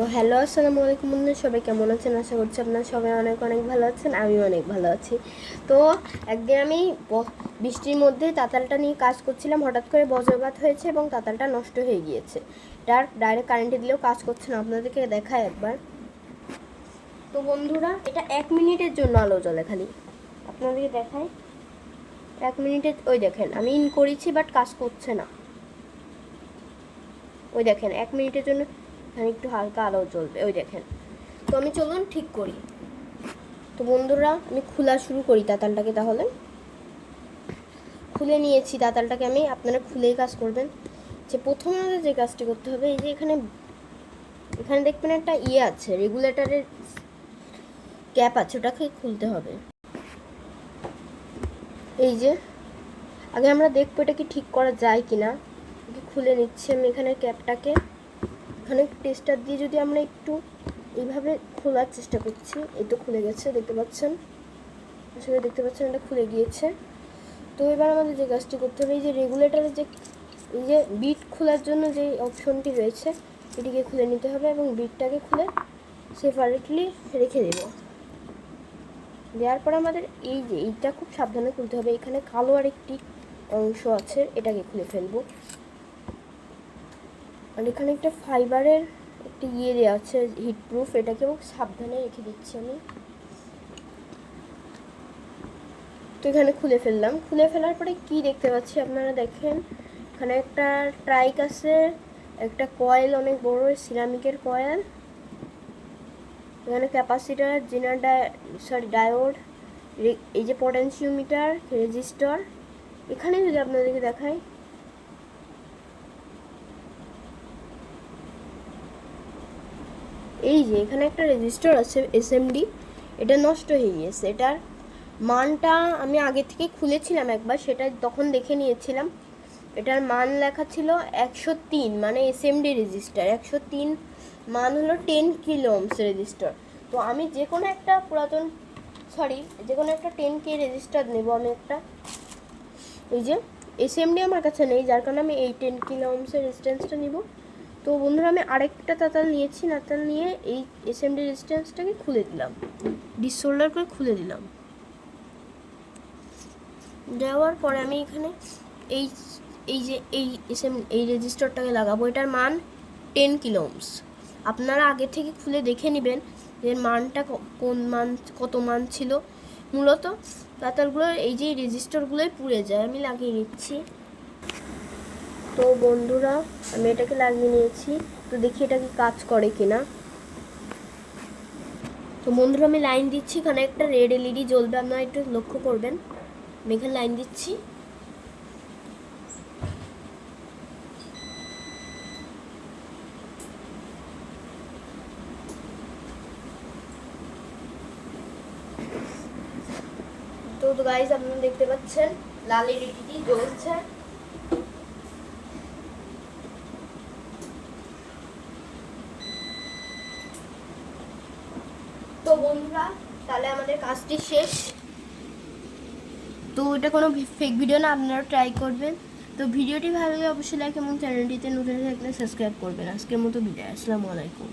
তো হ্যালো আসসালামু আলাইকুম বন্ধু সবাই কেমন আছেন? আশা করছি আপনারা সবাই অনেক অনেক ভালো আছেন আমি অনেক ভালো আছি। তো একদিন আমি বৃষ্টির মধ্যে তাতালটা নিয়ে কাজ করছিলাম, হঠাৎ করে বজ্রপাত হয়েছে এবং তাতালটা নষ্ট হয়ে গিয়েছে। তার ডাইরেক্ট কারেন্টে দিলেও কাজ করছে না, আপনাদেরকে দেখায় একবার। তো বন্ধুরা, এটা এক মিনিটের জন্য আলো জ্বলে খালি। আপনাদেরকে দেখাই। এক মিনিটের, ওই দেখেন, আমি ইন করেছি বাট কাজ করছে না। ওই দেখেন, এক মিনিটের জন্য এখানে একটু হালকা আলো জ্বলবে ওই দেখেন। তো আমি চলুন ঠিক করি। তো বন্ধুরা, আমি খোলা শুরু করি তাতালটাকে তাহলে। খুলে নিয়েছি তাতালটাকে আমি। আপনারা খুলেই কাজ করবেন। যে প্রথমে আমাদের যে কাজটি করতে হবে, এই যে এখানে এখানে দেখবেন একটা ইয়ে আছে রেগুলেটরের ক্যাপ আছে, ওটাকে খুলতে হবে। এই যে, আগে আমরা দেখব এটা কি ঠিক করা যায় কি না খুলে নিচ্ছি আমি এখানে ক্যাপটাকে। এখানে টেস্টার দিয়ে যদি আমরা একটু এইভাবে খোলার চেষ্টা করছি, এই তো খুলে গেছে, দেখতে পাচ্ছেন? আসলে দেখতে পাচ্ছেন, এটা খুলে গিয়েছে। তো এবার আমাদের যে কাজটি করতে হবে, এই যে রেগুলেটরের যে, এই যে বিট খোলার জন্য যে অপশনটি রয়েছে, এটিকে খুলে নিতে হবে এবং বিটটাকে খুলে সেপারেটলি রেখে দেবো। দেওয়ার পর আমাদের এই যে, এইটা খুব সাবধানে খুলতে হবে। এখানে কালো আর একটি অংশ আছে, এটাকে খুলে ফেলব। আর এখানে একটা ফাইবারের একটা ইয়ে দেওয়া আছে হিট প্রুফ এটাকেও সাবধানে রেখে দিচ্ছি আমি। তো এখানে খুলে ফেললাম। খুলে ফেলার পরে কি দেখতে পাচ্ছি আপনারা দেখেন? এখানে একটা ট্রাইক আছে, একটা কয়েল, অনেক বড় সিরামিকের কয়েল। এখানে ক্যাপাসিটার, জিনার ডায় সরি, ডায়োড এই যে পটেনশিওমিটার, রেজিস্টার। এখানে যদি আপনাদেরকে দেখাই এই যে এখানে একটা রেজিস্টার আছে এসএমডি এটা নষ্ট হয়ে গিয়েছে। এটার মানটা আমি আগে থেকে খুলেছিলাম একবার, সেটা তখন দেখে নিয়েছিলাম। এটার মান লেখা ছিল একশো তিন মানে এসএমডি রেজিস্টার একশো তিন মান হলো টেন কিলো ওমস রেজিস্টার তো আমি যে কোনো একটা পুরাতন সরি যে কোনো একটা টেন কে রেজিস্টার নেব আমি একটা। এই যে এসএমডি আমার কাছে নেই, যার কারণে আমি এই টেন কিলো ওমসের রেজিস্ট্যান্সটা নিব। তো বন্ধুরা, আমি আরেকটা তাতাল নিয়েছি। নাতাল নিয়ে এই এসএমডি রেজিস্ট্যান্সটাকে খুলে দিলাম। ডিসোল্ডার করে খুলে দিলাম। দেওয়ার পরে আমি এখানে এই এই যে এই এসএম এই রেজিস্টারটাকে লাগাবো। এটার মান টেন কিলো ওমস আপনারা আগে থেকে খুলে দেখে নেবেন এর মানটা কোন মান, কত মান ছিল। মূলত তাতালগুলোর এই যে রেজিস্টারগুলোই পুড়ে যায়। আমি লাগিয়ে নিচ্ছি। তো বন্ধুরা, আমি এটাকে লাগিয়ে নিয়েছি। তো দেখি এটা কি কাজ করে কিনা। তো বন্ধুরা, আমি লাইন দিচ্ছি এখানে একটা রেড এলইডি জ্বলবে, আপনারা একটু লক্ষ্য করবেন। আমি এখানে লাইন দিচ্ছি। তো গাইজ আপনারা দেখতে পাচ্ছেন, লাল এলইডিটি জ্বলছে। তো বন্ধুরা, তাহলে আমাদের কাজটি শেষ। তো এটা কোনো ফেক ভিডিও না আপনারা ট্রাই করবেন। তো ভিডিওটি ভালো লাগলে অবশ্যই লাইক এবং চ্যানেলটিতে নতুন থাকলে সাবস্ক্রাইব করবেন। আজকের মতো বিদায়, আসসালামু আলাইকুম।